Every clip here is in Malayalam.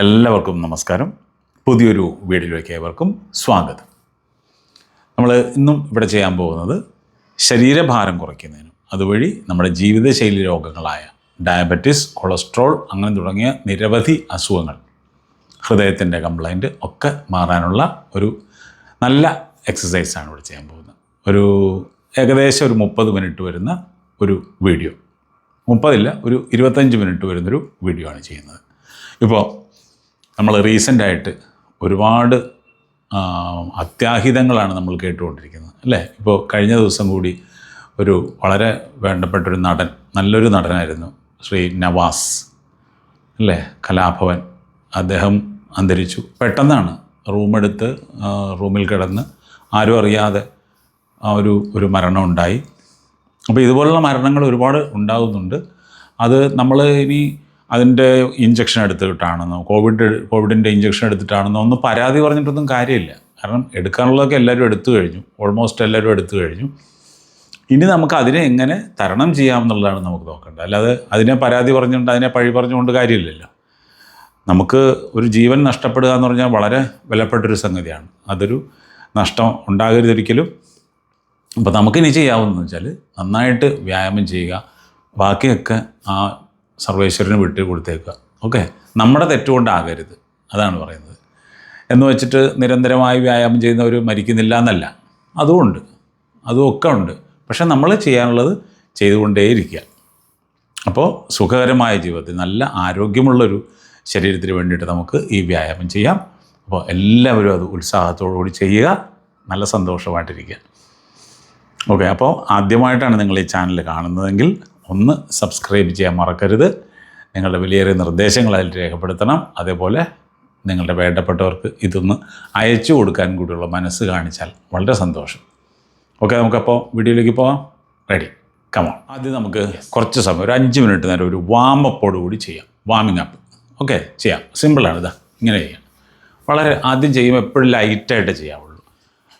എല്ലാവർക്കും നമസ്കാരം. പുതിയൊരു വീഡിയോയിലേക്ക് ഏവർക്കും സ്വാഗതം. നമ്മൾ ഇന്നും ഇവിടെ ചെയ്യാൻ പോകുന്നത് ശരീരഭാരം കുറയ്ക്കുന്നതിനും അതുവഴി നമ്മുടെ ജീവിതശൈലി രോഗങ്ങളായ ഡയബറ്റിസ് കൊളസ്ട്രോൾ അങ്ങനെ തുടങ്ങിയ നിരവധി അസുഖങ്ങൾ ഹൃദയത്തിന്റെ കംപ്ലൈന്റ് ഒക്കെ മാറാനുള്ള ഒരു നല്ല എക്സസൈസാണ് ഇവിടെ ചെയ്യാൻ പോകുന്നത്. ഒരു ഏകദേശം ഒരു മുപ്പത് മിനിറ്റ് വരുന്ന ഒരു വീഡിയോ മുപ്പതില്ല ഒരു ഇരുപത്തഞ്ച് മിനിറ്റ് വരുന്നൊരു വീഡിയോ ആണ് ചെയ്യുന്നത്. ഇപ്പോൾ നമ്മൾ റീസെന്റായിട്ട് ഒരുപാട് അത്യാഹിതങ്ങളാണ് നമ്മൾ കേട്ടുകൊണ്ടിരിക്കുന്നത്. അല്ലേ? ഇപ്പോൾ കഴിഞ്ഞ ദിവസം കൂടി ഒരു വളരെ വേണ്ടപ്പെട്ടൊരു നടൻ നല്ലൊരു നടനായിരുന്നു ശ്രീ നവാസ് അല്ലേ? കലാഭവൻ. അദ്ദേഹം അന്തരിച്ചു. പെട്ടെന്നാണ് റൂമെടുത്ത് റൂമിൽ കിടന്ന് ആരും അറിയാതെ ആ ഒരു ഒരു മരണം ഉണ്ടായി. അപ്പോൾ ഇതുപോലുള്ള മരണങ്ങൾ ഒരുപാട് ഉണ്ടാകുന്നുണ്ട് അത് നമ്മൾ ഇനി അതിന്റെ ഇഞ്ചക്ഷൻ എടുത്തിട്ടാണെന്നോ കോവിഡ് കോവിഡിന്റെ ഇഞ്ചക്ഷൻ എടുത്തിട്ടാണെന്നോ ഒന്നും പരാതി പറഞ്ഞിട്ടൊന്നും കാര്യമില്ല. കാരണം എടുക്കാനുള്ളതൊക്കെ എല്ലാവരും എടുത്തു കഴിഞ്ഞു. ഓൾമോസ്റ്റ് എല്ലാവരും എടുത്തു കഴിഞ്ഞു. ഇനി നമുക്ക് അതിനെ എങ്ങനെ തരണം ചെയ്യാമെന്നുള്ളതാണ് നമുക്ക് നോക്കേണ്ടത്. അല്ലാതെ അതിനെ പരാതി പറഞ്ഞുകൊണ്ട് അതിനെ പഴി പറഞ്ഞുകൊണ്ട് കാര്യമില്ലല്ലോ. നമുക്ക് ഒരു ജീവൻ നഷ്ടപ്പെടുക എന്ന് പറഞ്ഞാൽ വളരെ വിലപ്പെട്ടൊരു സംഗതിയാണ്. അതൊരു നഷ്ടം ഉണ്ടാകരുതൊരിക്കലും അപ്പോൾ നമുക്കിനി ചെയ്യാവുന്നതെന്ന് വെച്ചാൽ നന്നായിട്ട് വ്യായാമം ചെയ്യുക. ബാക്കിയൊക്കെ ആ സർവേശ്വരന് വിട്ടു കൊടുത്തേക്കുക. ഓക്കെ? നമ്മുടെ തെറ്റുകൊണ്ടാകരുത് അതാണ് പറയുന്നത്. എന്ന് വെച്ചിട്ട് നിരന്തരമായി വ്യായാമം ചെയ്യുന്നവർ മരിക്കുന്നില്ല എന്നല്ല. അതുമുണ്ട് അതുമൊക്കെ ഉണ്ട്. പക്ഷെ നമ്മൾ ചെയ്യാനുള്ളത് ചെയ്തുകൊണ്ടേയിരിക്കുക. അപ്പോൾ സുഖകരമായ ജീവിതത്തിൽ നല്ല ആരോഗ്യമുള്ളൊരു ശരീരത്തിന് വേണ്ടിയിട്ട് നമുക്ക് ഈ വ്യായാമം ചെയ്യാം. അപ്പോൾ എല്ലാവരും അത് ഉത്സാഹത്തോടു കൂടി ചെയ്യുക. നല്ല സന്തോഷമായിട്ടിരിക്കുക. ഓക്കെ? അപ്പോൾ ആദ്യമായിട്ടാണ് നിങ്ങൾ ഈ ചാനൽ കാണുന്നതെങ്കിൽ ഒന്ന് സബ്സ്ക്രൈബ് ചെയ്യാൻ മറക്കരുത്. നിങ്ങളുടെ വിലയേറിയ നിർദ്ദേശങ്ങൾ അതിൽ രേഖപ്പെടുത്തണം. അതേപോലെ നിങ്ങളുടെ വേണ്ടപ്പെട്ടവർക്ക് ഇതൊന്ന് അയച്ചു കൊടുക്കാൻ കൂടിയുള്ള മനസ്സ് കാണിച്ചാൽ വളരെ സന്തോഷം. ഓക്കെ നമുക്കപ്പോൾ വീഡിയോയിലേക്ക് പോകാം റെഡി കമോൺ ആദ്യം നമുക്ക് കുറച്ച് സമയം ഒരു അഞ്ച് മിനിറ്റ് നേരം ഒരു വാമപ്പോട് കൂടി ചെയ്യാം. വാമിംഗ് അപ്പ് ഓക്കെ ചെയ്യാം. സിമ്പിളാണ് ഇതാ. ഇങ്ങനെ ചെയ്യാം. വളരെ ആദ്യം ചെയ്യുമ്പോൾ എപ്പോഴും ലൈറ്റായിട്ട് ചെയ്യാവുള്ളൂ.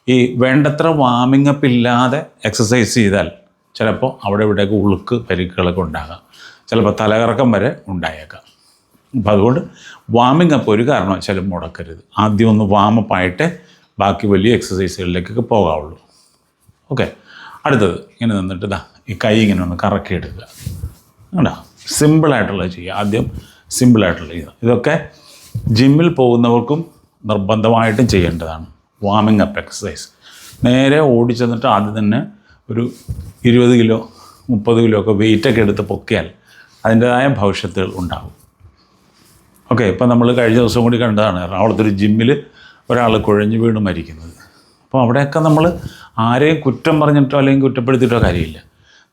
ഈ വേണ്ടത്ര വാമിംഗ് അപ്പ് ഇല്ലാതെ എക്സസൈസ് ചെയ്താൽ ചിലപ്പോൾ അവിടെ ഇവിടെയൊക്കെ ഉളുക്ക് പരിക്കുകളൊക്കെ ഉണ്ടാകാം. ചിലപ്പോൾ തലകറക്കം വരെ ഉണ്ടായേക്കാം. അപ്പോൾ അതുകൊണ്ട് വാമിംഗ് അപ്പ് ഒരു കാരണവശാലും മുടക്കരുത്. ആദ്യം ഒന്ന് വാമപ്പ് ആയിട്ട് ബാക്കി വലിയ എക്സസൈസുകളിലേക്കൊക്കെ പോകാവുള്ളൂ. ഓക്കെ. അടുത്തത് ഇങ്ങനെ നിന്നിട്ട് ഇതാ ഈ കൈ ഇങ്ങനെ ഒന്ന് കറക്കി എടുക്കുക കണ്ടോ സിമ്പിളായിട്ടുള്ളത് ചെയ്യുക. ആദ്യം സിമ്പിളായിട്ടുള്ള ചെയ്യുക. ഇതൊക്കെ ജിമ്മിൽ പോകുന്നവർക്കും നിർബന്ധമായിട്ടും ചെയ്യേണ്ടതാണ്. വാമിംഗ് അപ്പ് എക്സസൈസ് നേരെ ഓടിച്ചെന്നിട്ട് ആദ്യം തന്നെ ഒരു ഇരുപത് കിലോ മുപ്പത് കിലോ ഒക്കെ വെയിറ്റൊക്കെ എടുത്ത് പൊക്കിയാൽ അതിന്റെതായ ഭവിഷ്യത്തുകൾ ഉണ്ടാകും ഓക്കെ ഇപ്പം നമ്മൾ കഴിഞ്ഞ ദിവസം കൂടി കണ്ടതാണ് എറണാകുളത്ത് ഒരു ജിമ്മിൽ ഒരാൾ കുഴഞ്ഞു വീണ് മരിക്കുന്നത്. അപ്പോൾ അവിടെയൊക്കെ നമ്മൾ ആരെയും കുറ്റം പറഞ്ഞിട്ടോ അല്ലെങ്കിൽ കുറ്റപ്പെടുത്തിയിട്ടോ കാര്യമില്ല.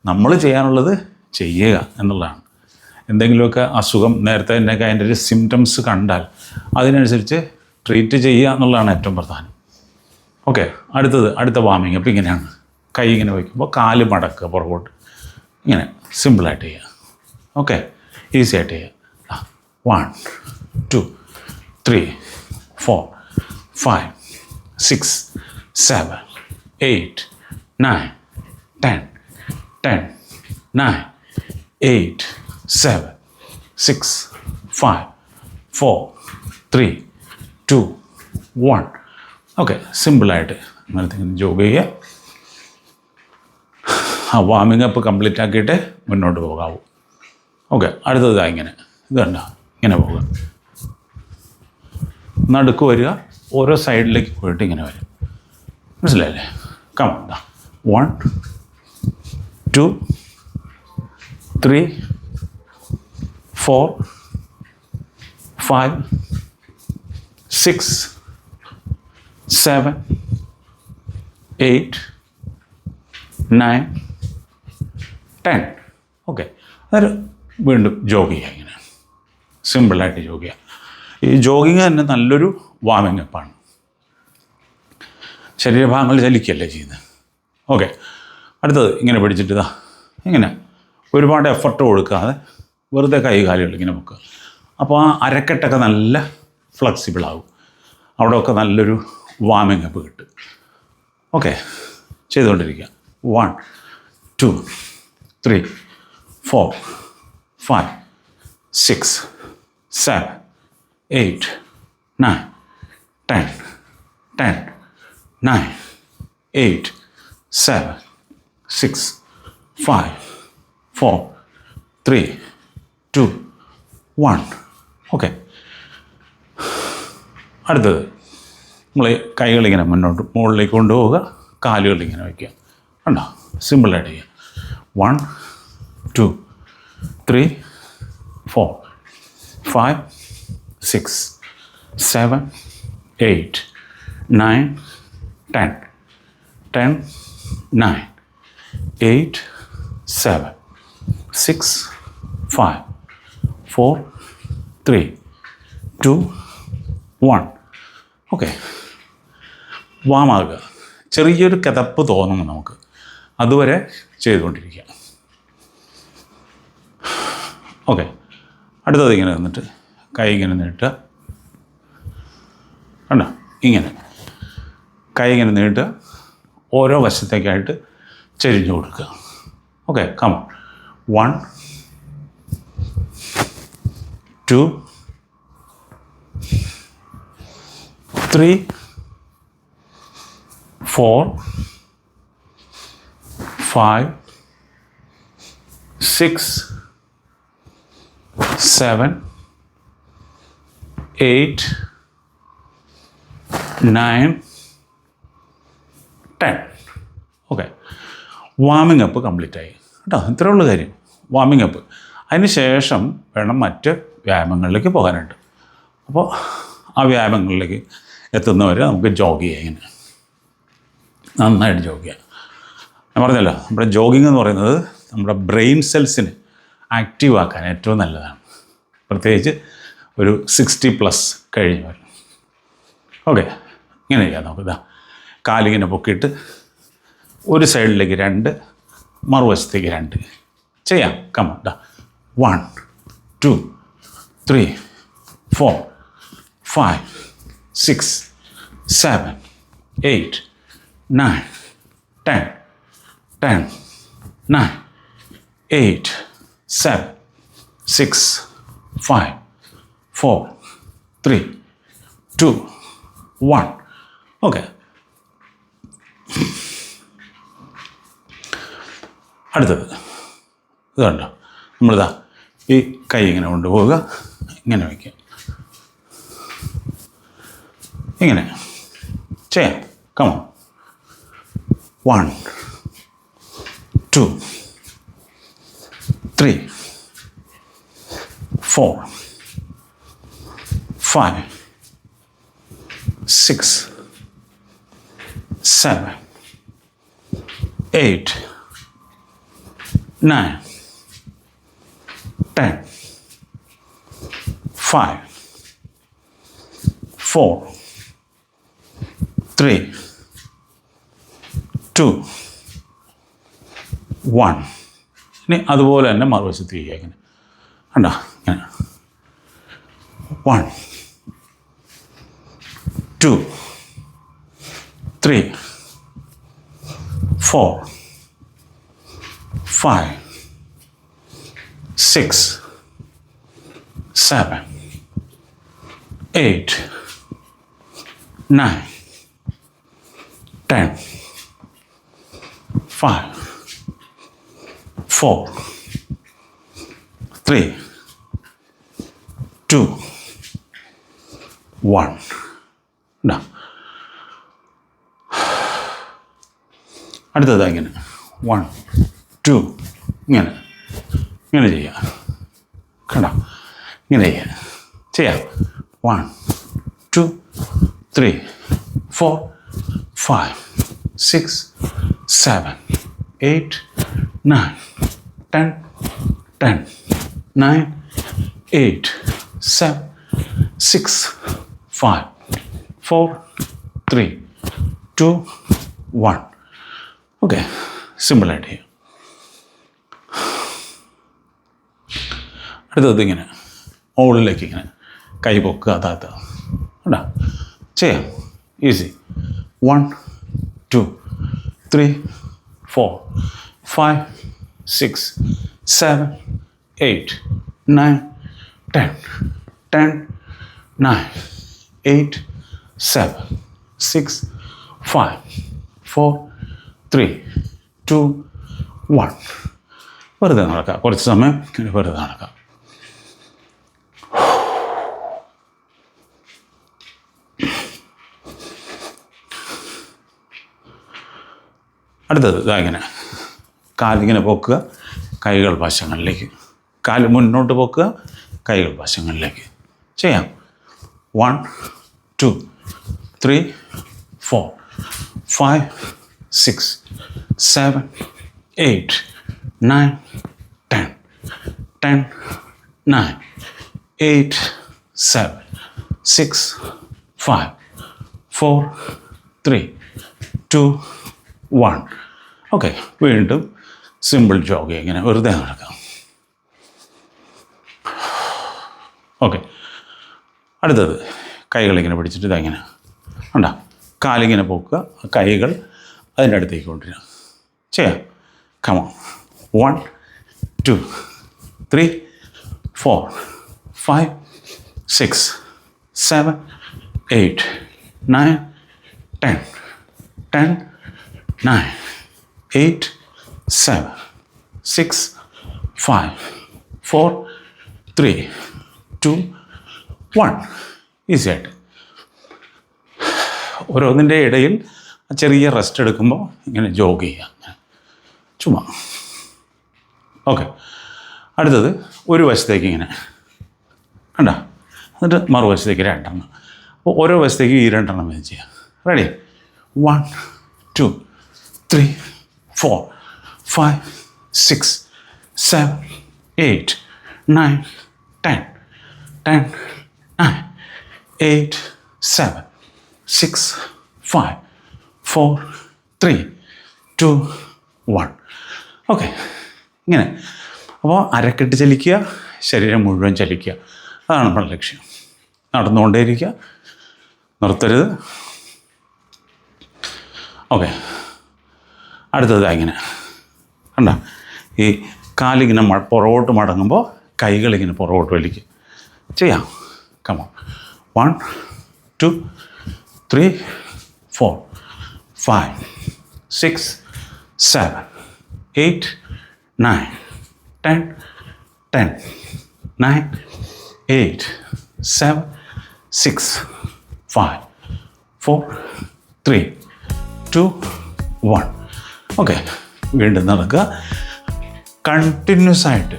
നമ്മൾ ചെയ്യാനുള്ളത് ചെയ്യുക എന്നുള്ളതാണ്. എന്തെങ്കിലുമൊക്കെ അസുഖം നേരത്തെ തന്നെ അതിന്റെ ഒരു സിംറ്റംസ് കണ്ടാൽ അതിനനുസരിച്ച് ട്രീറ്റ് ചെയ്യുക എന്നുള്ളതാണ് ഏറ്റവും പ്രധാനം. ഓക്കെ അടുത്തത് അടുത്ത വാമിങ് അപ്പോൾ ഇങ്ങനെയാണ്. കൈ ഇങ്ങനെ വയ്ക്കുമ്പോൾ കാൽ മടക്കുക പുറകോട്ട്. ഇങ്ങനെ സിമ്പിളായിട്ട് ചെയ്യുക. ഓക്കെ ഈസി ആയിട്ട് ചെയ്യുക. One two three four five six seven eight nine ten ten nine eight seven six five four three two one okay സിമ്പിളായിട്ട് അങ്ങനത്തെ ജോഗ് ചെയ്യുക. ആ വാമിംഗ് അപ്പ് കംപ്ലീറ്റ് ആക്കിയിട്ട് മുന്നോട്ട് പോകാവൂ. ഓക്കെ അടുത്തത് ഇങ്ങനെ. ഇത് കണ്ട? ഇങ്ങനെ പോകുക നടുക്ക് വരിക ഓരോ സൈഡിലേക്ക് പോയിട്ട് ഇങ്ങനെ വരും മനസ്സിലായില്ലേ? കമണ്ട one two three four five six seven eight nine ten. Okay. അന്നേരം വീണ്ടും ജോഗ് ചെയ്യുക ഇങ്ങനെ. സിമ്പിളായിട്ട് ജോഗ് ചെയ്യുക ഈ ജോഗിങ് തന്നെ നല്ലൊരു വാമിംഗ് അപ്പാണ്. ശരീരഭാഗങ്ങൾ ചലിക്കുകയല്ലേ ചെയ്യുന്നത്? ഓക്കെ. അടുത്തത് ഇങ്ങനെ പിടിച്ചിട്ട് ഇതാ ഇങ്ങനെ ഒരുപാട് എഫർട്ട് കൊടുക്കാതെ വെറുതെ കൈ കാലുകൾ ഇങ്ങനെ വെക്കുക. അപ്പോൾ ആ അരക്കെട്ടൊക്കെ നല്ല ഫ്ലെക്സിബിൾ ആവും. അവിടെയൊക്കെ നല്ലൊരു വാമിങ് അപ്പ് കിട്ടും. ഓക്കെ. ചെയ്തുകൊണ്ടിരിക്കുക. One two three four five six seven eight nine ten ten nine eight seven six five four three two one okay അടുത്തത്. നമ്മൾ കൈകളിങ്ങനെ മുന്നോട്ട് മുകളിലേക്ക് കൊണ്ടുപോവുക കാലുകളിങ്ങനെ വയ്ക്കുക. കണ്ടോ? സിമ്പിളായിട്ട് ചെയ്യുക. One two three four five six seven eight nine ten ten nine eight seven six five four three two one okay വാമാകുക ചെറിയൊരു കിതപ്പ് തോന്നുന്നു നമുക്ക്. അതുവരെ ചെയ്തുകൊണ്ടിരിക്കുക. ഓക്കെ. അടുത്തത് ഇങ്ങനെ നിന്നിട്ട് കൈ ഇങ്ങനെ നീട്ടുക. കണ്ടോ? ഇങ്ങനെ. കൈ ഇങ്ങനെ നീട്ടുക. ഓരോ വശത്തേക്കായിട്ട് ചെരിഞ്ഞു കൊടുക്കുക. Okay come one two three four five six, seven, eight, nine, ten okay warming up complete ആയി. കേട്ടോ? ഇത്രേ ഉള്ളൂ കാര്യം. വാമിംഗ് അപ്പ് അതിന് ശേഷം വേണം മറ്റ് വ്യായാമങ്ങളിലേക്ക് പോകാനായിട്ട്. അപ്പോൾ ആ വ്യായാമങ്ങളിലേക്ക് എത്തുന്നവരെ നമുക്ക് ജോഗ് ചെയ്യാം ഇങ്ങനെ. നന്നായിട്ട് ജോഗ് ചെയ്യാം. ഞാൻ പറഞ്ഞല്ലോ നമ്മുടെ ജോഗിങ് എന്ന് പറയുന്നത് നമ്മുടെ ബ്രെയിൻ സെൽസിന് ആക്റ്റീവ് ആക്കാൻ ഏറ്റവും നല്ലതാണ്. പ്രത്യേകിച്ച് ഒരു സിക്സ്റ്റി പ്ലസ് കഴിഞ്ഞവർ ഓക്കെ ഇങ്ങനെ ചെയ്യാം നമുക്ക് ഇതാ. കാലിങ്ങനെ പൊക്കിയിട്ട് ഒരു സൈഡിലേക്ക് രണ്ട് മറുവശത്തേക്ക് രണ്ട്. ചെയ്യാം. കമ ഇതാ. One two three four five six seven eight nine ten ten nine eight seven six five four three two one okay അടുത്തത്. ഇത് കണ്ടോ? നമ്മളിതാ ഈ കൈ ഇങ്ങനെ കൊണ്ടുപോവുക ഇങ്ങനെ വയ്ക്കുക. ഇങ്ങനെ. ചെയ്യാം. Come on one two, three, four, five, six, seven, eight, nine, ten, five, four, three, two. One. ഇനി അതുപോലെ തന്നെ മറുവശത്തേക്ക് അങ്ങനെ കണ്ടോ? ഇങ്ങനെ. One two three four five six seven eight nine ten five, four, three, two, one. Now, അടുത്തത് ഇങ്ങനെ വൺ ടു ഇങ്ങനെ. ഇങ്ങനെ ചെയ്യുക കണ്ടോ? ഇങ്ങനെ ചെയ്യുക ചെയ്യാം. One two three four five six seven eight nine ten ten nine eight seven six five four three two one okay സിമ്പിളായിട്ട് ചെയ്യാം അടുത്തത് ഇങ്ങനെ മുകളിലേക്ക് ഇങ്ങനെ കൈ പൊക്കുക താത്ത കേട്ടോ ചെയ്യാം. Easy one two three four five six seven eight nine ten ten nine, eight, seven, six, five, four, three, two, one. വെറുതെ നടക്കാം. കുറച്ച് സമയം വെറുതെ നടക്കാം. അടുത്തത് ഇതാ ഇങ്ങനെ. കാലിങ്ങനെ പോക്കുക കൈകൾ വശങ്ങളിലേക്ക്. കാൽ മുന്നോട്ട് പോക്കുക കൈകൾ വശങ്ങളിലേക്ക്. ചെയ്യാം. One two three four five six seven eight nine ten ten nine eight seven six five four three two one okay വീണ്ടും സിമ്പിൾ ജോഗ് ഇങ്ങനെ വെറുതെ നടക്കാം. ഓക്കെ അടുത്തത് കൈകളിങ്ങനെ പിടിച്ചിട്ട് ഇതങ്ങനെ ഉണ്ടോ കാലിങ്ങനെ പോക്കുക കൈകൾ അതിന്റെ അടുത്തേക്ക് കൊണ്ടുവരിക. ചെയ്യാം. Come on one two three four five six seven eight nine ten ten nine eight, seven, six, five, four, three, two, one. Easy ആയിട്ട്. ഓരോന്നിന്റെ ഇടയിൽ ചെറിയ റെസ്റ്റ് എടുക്കുമ്പോൾ ഇങ്ങനെ ജോഗ് ചെയ്യുക. ചുമ്മാ. ഓക്കെ അടുത്തത് ഒരു വശത്തേക്ക് ഇങ്ങനെ. കണ്ട? എന്നിട്ട് മറുവശത്തേക്ക് രണ്ടെണ്ണം. അപ്പോൾ ഓരോ വശത്തേക്ക് ഈ രണ്ടെണ്ണം വെച്ച് ചെയ്യാം ready one two three four, five, six, seven, eight, nine, ten, ten, nine, eight, seven, six, five, four, three, two, one. Okay ഇങ്ങനെ. അപ്പോൾ അരക്കെട്ട് ചലിക്കുക ശരീരം മുഴുവൻ ചലിക്കുക. അതാണ് നമ്മുടെ ലക്ഷ്യം. നടന്നുകൊണ്ടേയിരിക്കുക. നിർത്തരുത്. ഓക്കെ അടുത്തത് ഇങ്ങനെ. കണ്ട? ഈ കാലിങ്ങനെ പുറകോട്ട് മടങ്ങുമ്പോൾ കൈകളിങ്ങനെ പുറകോട്ട് വലിക്കും. ചെയ്യാം. Come on one two three four five six seven eight nine ten ten nine eight seven six five four three two one okay വീണ്ടും നടക്കുക. കണ്ടിന്യൂസ് ആയിട്ട്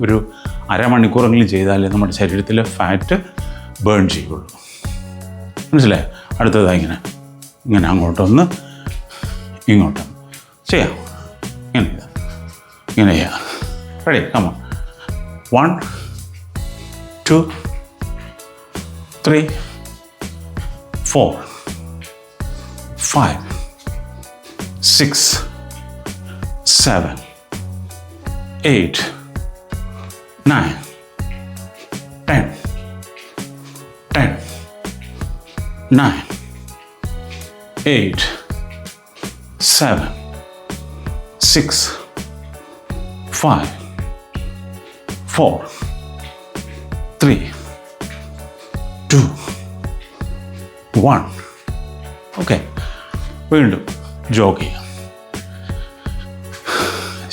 ഒരു അരമണിക്കൂറെങ്കിലും ചെയ്താലേ നമ്മുടെ ശരീരത്തിലെ ഫാറ്റ് ബേൺ ചെയ്യുള്ളൂ. മനസ്സിലായോ? അടുത്തതായി ഇങ്ങനെ. ഇങ്ങനെ അങ്ങോട്ടൊന്ന് ഇങ്ങോട്ടൊന്ന് ചെയ്യാം. ഇങ്ങനെ ചെയ്യാം. ഇങ്ങനെ ചെയ്യാം. Ready come one two three four five six, seven, eight, nine, ten, ten, nine, eight, seven, six, five, four, three, two, one. Okay വീണ്ടും ജോഗ് ചെയ്യാം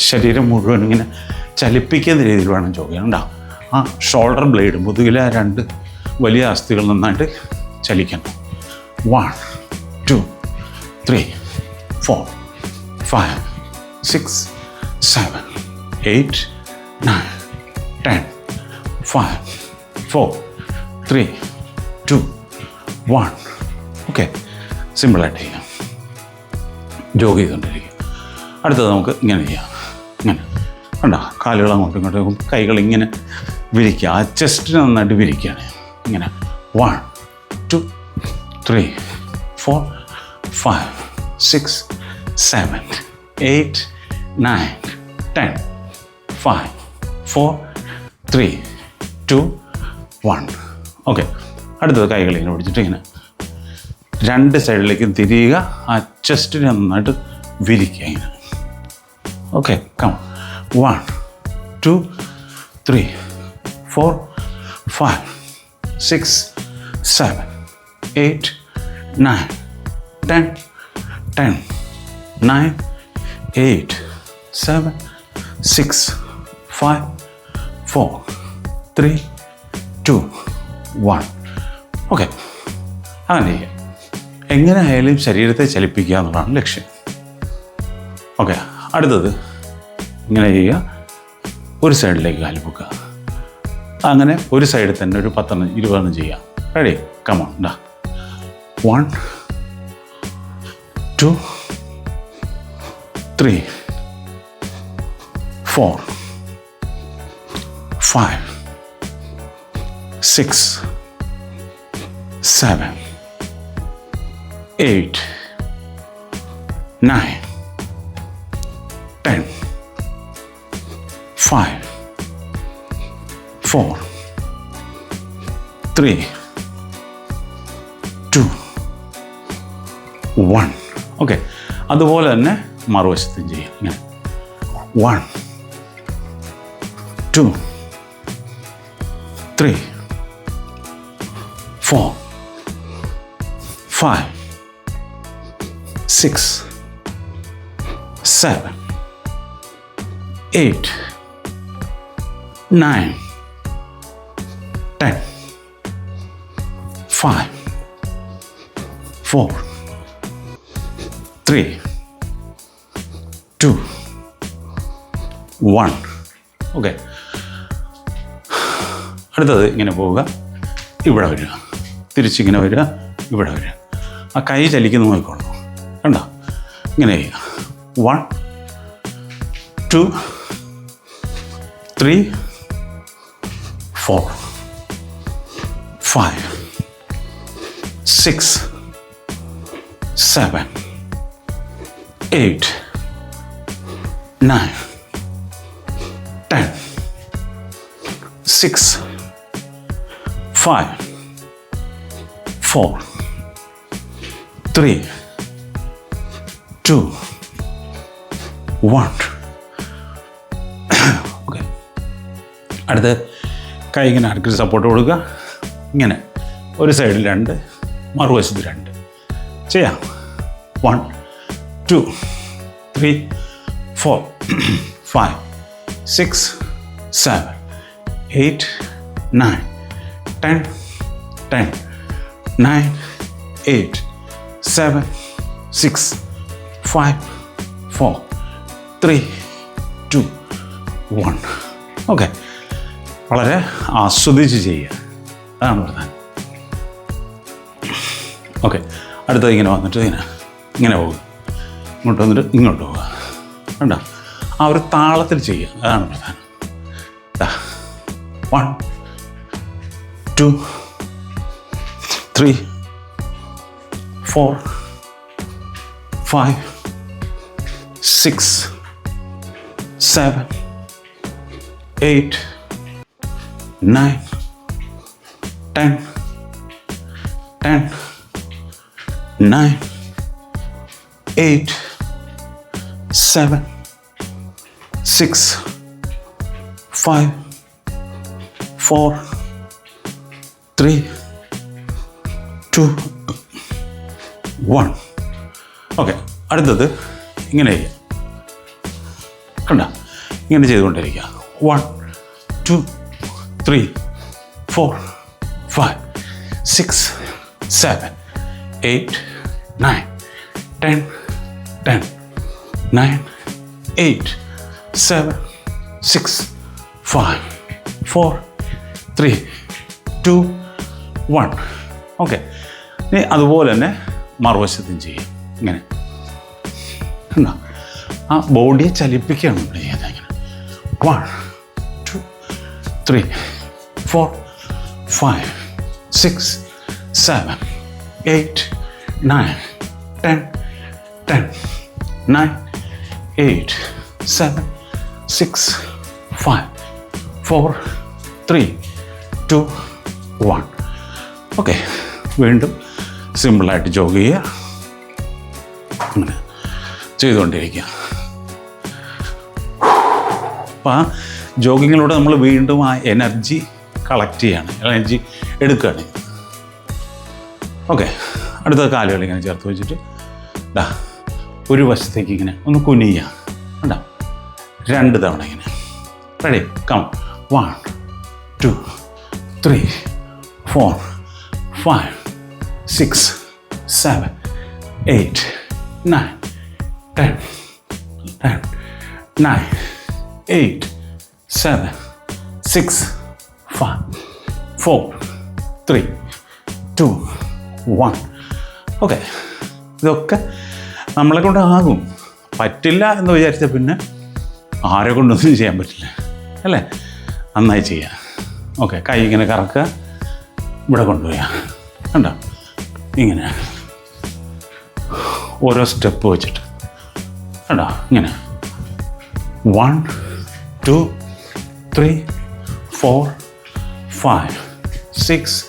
ശരീരം മുഴുവൻ ഇങ്ങനെ ചലിപ്പിക്കുന്ന രീതിയിൽ വേണം ജോഗ് ചെയ്യാൻ. ഉണ്ടാവും ആ ഷോൾഡർ ബ്ലേഡ് മുതുകിലെ രണ്ട് വലിയ അസ്ഥികൾ നന്നായിട്ട് ചലിക്കണം. One two three four five six seven eight nine ten five four three two one okay സിമ്പിളായിട്ട് ചെയ്യാം. ജോഗ് ചെയ്തുകൊണ്ടിരിക്കുക. അടുത്തത് നമുക്ക് ഇങ്ങനെ ചെയ്യാം. ഇങ്ങനെ. കണ്ടോ? കാലുകൾ അങ്ങോട്ടും ഇങ്ങോട്ടും കൈകൾ ഇങ്ങനെ വിരിക്കുക. ആ ചെസ്റ്റ് നന്നായിട്ട് വിരിക്കുകയാണ്. ഇങ്ങനെ. One two three four five six seven eight nine ten five four three two one okay അടുത്തത് കൈകൾ ഇങ്ങനെ പിടിച്ചിട്ട് ഇങ്ങനെ രണ്ട് സൈഡിലേക്കും തിരിയുക. ആ ചെസ്റ്റിനെ നന്നായിട്ട് വിരിക്കുക ഇങ്ങനെ. Okay come. One, two, three, four, five, six, seven, eight, nine, ten, ten, nine, eight, seven, six, five, four, three, two, one. Okay അങ്ങനെ ചെയ്യാം എങ്ങനെ ആയാലും ശരീരത്തെ ചലിപ്പിക്കുക എന്നുള്ളതാണ് ലക്ഷ്യം ഓക്കെ അടുത്തത് ഇങ്ങനെ ചെയ്യുക. ഒരു സൈഡിലേക്ക് കാൽ പൊക്കുക അങ്ങനെ ഒരു സൈഡിൽ തന്നെ ഒരു പത്തെണ്ണം ഇരുപതെണ്ണം ചെയ്യാം. റെഡി കമോൺ ഡാ. One two three four five six seven eight nine ten five, four, three, two, one. Okay അതുപോലെ തന്നെ മറുവശത്തും ചെയ്യാം. ഇങ്ങനെ. One two three four five six seven eight nine, ten, five, four, three, two, one. Okay അടുത്തത് ഇങ്ങനെ പോവുക. ഇവിടെ വരിക. തിരിച്ചിങ്ങനെ വരിക. ഇവിടെ വരിക. ആ കൈ ചലിക്കുന്ന നോക്കിക്കോളൂ. കണ്ടോ? ഇങ്ങനെ ചെയ്യുക. One two three four, five, six, seven, eight, nine, ten, six, five, four, three, two, one. Okay അടുത്ത് കൈ ഇങ്ങനെ അടുക്കി സപ്പോർട്ട് കൊടുക്കുക. ഇങ്ങനെ. ഒരു സൈഡിൽ രണ്ട് മറുവശത്ത് രണ്ട്. ചെയ്യാം. One two three four five six seven eight nine ten ten nine eight seven six five four three two one okay വളരെ ആസ്വദിച്ച് ചെയ്യുക. അതാണ് പ്രധാനം. ഓക്കെ അടുത്തത് ഇങ്ങനെ വന്നിട്ട് ഇങ്ങനെ ഇങ്ങനെ പോകുക. ഇങ്ങോട്ട് വന്നിട്ട് ഇങ്ങോട്ട് പോവുക കണ്ടോ? ആ ഒരു താളത്തിൽ ചെയ്യുക. അതാണ് പ്രധാനം. One two three four five six seven eight nine, ten, ten, nine, eight, seven, six, five, four, three, two, one. Okay അടുത്തത് ഇങ്ങനെ കണ്ട ഇങ്ങനെ ചെയ്തുകൊണ്ടിരിക്കുക one two three four five six seven eight nine ten ten nine eight seven six five four three two one okay ഇനി അതുപോലെ തന്നെ മറുവശത്തും ചെയ്യും. ഇങ്ങനെ. കണ്ടോ? ആ ബോഡിയെ ചലിപ്പിക്കുകയാണ് നമ്മൾ ചെയ്യുന്നത്. ഇങ്ങനെ. One two three four five six seven eight nine ten ten nine eight seven six five four three two one okay വീണ്ടും സിമ്പിളായിട്ട് ജോഗ് ചെയ്യുക. അങ്ങനെ ചെയ്തുകൊണ്ടിരിക്കുക. അപ്പോൾ ആ ജോഗിങ്ങിലൂടെ നമ്മൾ വീണ്ടും ആ എനർജി കളക്ട് ചെയ്യാണ്. എനർജി എടുക്കുകയാണ്. ഓക്കെ അടുത്ത കാലുകൾ ഇങ്ങനെ ചേർത്ത് വെച്ചിട്ട് ഡാ ഒരു വശത്തേക്ക് ഇങ്ങനെ ഒന്ന് കുനിയുക. ഉണ്ടാ രണ്ട് തവണ ഇങ്ങനെ. Ready come one two three four five six seven eight nine ten ten nine eight seven six five four, three two one okay ഇതൊക്കെ നമ്മളെ കൊണ്ടാകും. പറ്റില്ല എന്ന് വിചാരിച്ച പിന്നെ ആരെ കൊണ്ടൊന്നും ചെയ്യാൻ പറ്റില്ല. അല്ലേ? നന്നായി ചെയ്യാം. ഓക്കെ കൈ ഇങ്ങനെ കറക്കുക. ഇവിടെ കൊണ്ടുപോയ. കണ്ടോ? ഇങ്ങനെ. ഓരോ സ്റ്റെപ്പ് വെച്ചിട്ട്. കണ്ടോ? ഇങ്ങനെ. One two three four five six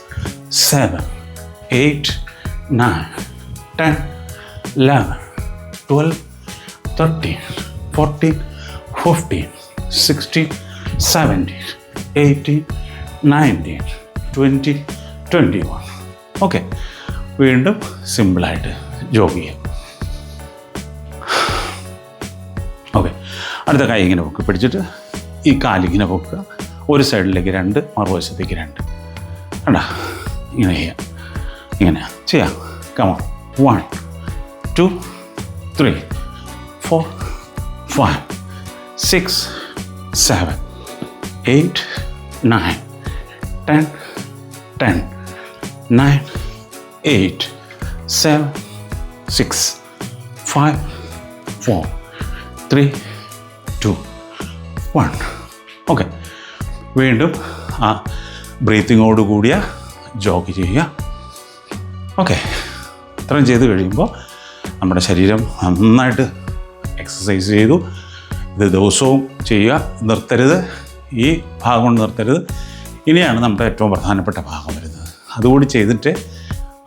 seven eight nine ten eleven twelve thirteen fourteen fifteen sixteen seventeen eighteen nineteen twenty twenty one okay വീണ്ടും സിമ്പിളായിട്ട് ജോഗ് ചെയ്യാം. ഓക്കെ അടുത്ത കൈ ഇങ്ങനെ പൊക്കി. പിടിച്ചിട്ട് ഈ കാലിങ്ങനെ പൊക്കുക. ഒരു സൈഡിലേക്ക് രണ്ട് മറുവശത്തേക്ക് രണ്ട്. കണ്ടാ? ഇങ്ങനെ ചെയ്യാം. ഇങ്ങനെ. ചെയ്യാം. Come on one two three four five six seven eight nine ten ten nine eight seven six five four three two one okay വീണ്ടും ആ ബ്രീത്തിങ്ങോട് കൂടിയ ജോഗ് ചെയ്യുക. ഓക്കെ ഇത്രയും ചെയ്ത് കഴിയുമ്പോൾ നമ്മുടെ ശരീരം നന്നായിട്ട് എക്സസൈസ് ചെയ്തു. ഇത് ദിവസവും ചെയ്യുക. നിർത്തരുത്. ഈ ഭാഗം കൊണ്ട് നിർത്തരുത്. ഇനിയാണ് നമ്മുടെ ഏറ്റവും പ്രധാനപ്പെട്ട ഭാഗം വരുന്നത്. അതുകൂടി ചെയ്തിട്ട്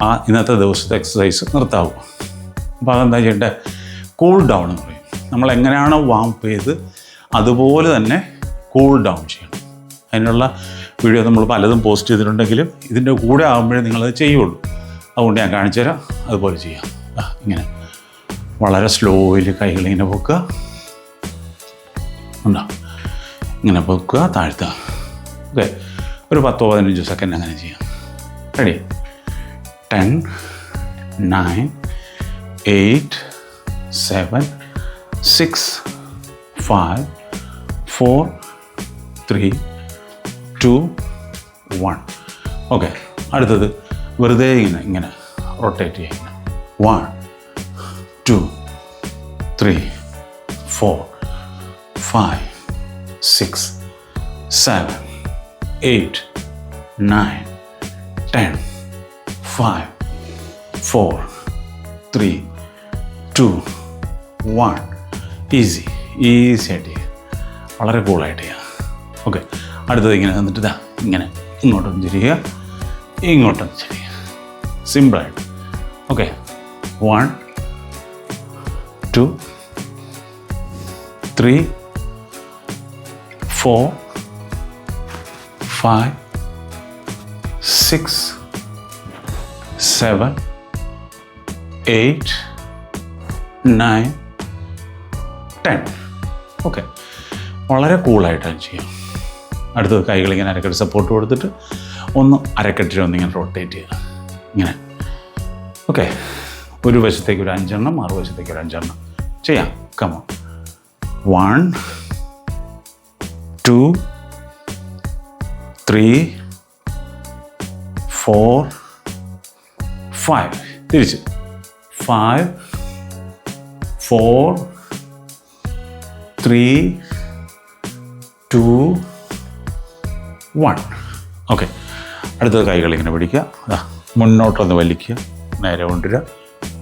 ആ ഇന്നത്തെ ദിവസത്തെ എക്സസൈസ് നിർത്താവൂ. അപ്പോൾ അതെന്താ ചെയ്യേണ്ടത് കൂൾ ഡൗൺ എന്ന് പറയും. നമ്മൾ എങ്ങനെയാണോ വാംപ്പ് ചെയ്ത് അതുപോലെ തന്നെ കൂൾ ഡൗൺ ചെയ്യണം. അതിനുള്ള വീഡിയോ നമ്മൾ പലതും പോസ്റ്റ് ചെയ്തിട്ടുണ്ടെങ്കിലും ഇതിന്റെ കൂടെ ആകുമ്പോഴേ നിങ്ങളത് ചെയ്യുള്ളൂ. അതുകൊണ്ട് ഞാൻ കാണിച്ചു തരാം. അതുപോലെ ചെയ്യാം. ഇങ്ങനെ. വളരെ സ്ലോയിൽ കൈകളിങ്ങനെ പൊക്കുക. ഉണ്ടോ? ഇങ്ങനെ പൊക്കുക താഴ്ത്തുക. ഓക്കെ ഒരു പത്തോ പതിനഞ്ചോ സെക്കൻഡ് അങ്ങനെ ചെയ്യാം. Ready ten nine eight seven six five four three two one okay അടുത്തത് വെറുതെ ഇങ്ങനെ ഇങ്ങനെ റൊട്ടേറ്റ് ചെയ്യുക. One two three four five six seven eight nine ten five four three two one easy easy ആയിട്ട് ചെയ്യുക. വളരെ കൂളായിട്ട് ചെയ്യുക. ഓക്കെ അടുത്തത് ഇങ്ങനെ തന്നിട്ട് ഇതാ ഇങ്ങനെ ഇങ്ങോട്ടൊന്ന് തിരിയുക ഇങ്ങോട്ടൊന്ന് തിരിയുക. സിമ്പിളായിട്ട് okay one two three four five six seven eight nine ten okay വളരെ കൂളായിട്ടാണ് ചെയ്യാം. അടുത്തത് കൈകൾ ഇങ്ങനെ അരക്കെട്ട് സപ്പോർട്ട് കൊടുത്തിട്ട് ഒന്ന് അരക്കെട്ടിൽ ഒന്ന് ഇങ്ങനെ റൊട്ടേറ്റ് ചെയ്യുക. ഇങ്ങനെ. ഓക്കെ ഒരു വശത്തേക്ക് ഒരു അഞ്ചെണ്ണം മറുവശത്തേക്ക് ഒരു അഞ്ചെണ്ണം. ചെയ്യാം. Come one two three four five തിരിച്ച്. Five four three two one okay അടുത്തത് കൈകൾ ഇങ്ങനെ പിടിക്കുക. മുന്നോട്ടൊന്ന് വലിക്കുക. നേരെ കൊണ്ടുവരിക.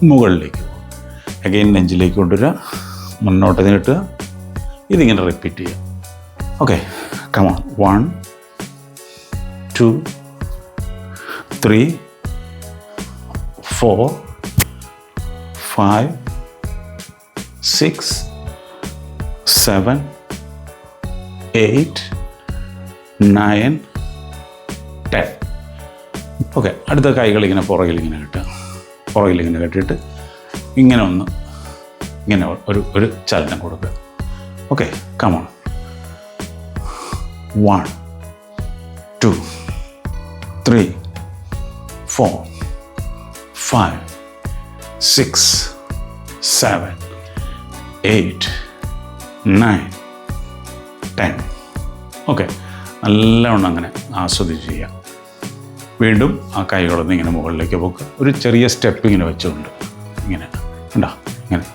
മുകളിലേക്ക്. അഗെയിൻ നെഞ്ചിലേക്ക് കൊണ്ടുവരിക. മുന്നോട്ട് നീട്ടുക ഇതിങ്ങനെ റിപ്പീറ്റ് ചെയ്യുക. Okay come on one two three four five six seven eight nine ten. Okay അടുത്ത കൈകൾ ഇങ്ങനെ പുറകിലിങ്ങനെ കെട്ടുക. പുറകിലിങ്ങനെ കെട്ടിയിട്ട് ഇങ്ങനെ ഒന്ന് ഇങ്ങനെ ഒരു ഒരു ചലനം കൊടുക്കുക. Okay come on one two three four five six seven eight nine ten okay നല്ലവണ്ണം അങ്ങനെ ആസ്വദിച്ച് ചെയ്യാം വീണ്ടും ആ കൈകളൊന്ന് ഇങ്ങനെ മുകളിലേക്ക് പോക്ക്. ഒരു ചെറിയ സ്റ്റെപ്പ് ഇങ്ങനെ വെച്ചുകൊണ്ട് ഇങ്ങനെ ഉണ്ടോ ഇങ്ങനെ.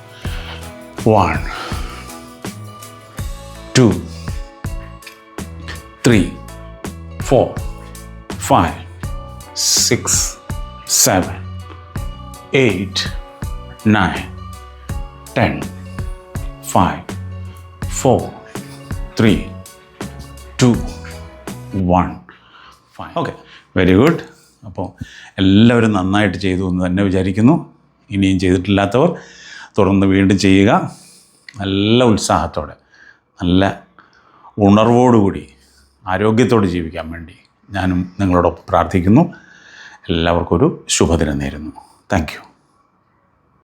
One two three four five six seven eight nine ten five four three two one. Fine. Okay. Very good. അപ്പോൾ എല്ലാവരും നന്നായിട്ട് ചെയ്തു എന്ന് തന്നെ വിചാരിക്കുന്നു. ഇനിയും ചെയ്തിട്ടില്ലാത്തവർ തുടർന്ന് വീണ്ടും ചെയ്യുക. നല്ല ഉത്സാഹത്തോടെ നല്ല ഉണർവോടുകൂടി ആരോഗ്യത്തോടെ ജീവിക്കാൻ വേണ്ടി ഞാനും നിങ്ങളോടൊപ്പം പ്രാർത്ഥിക്കുന്നു. എല്ലാവർക്കും ഒരു ശുഭദിനം നേരുന്നു. Thank you.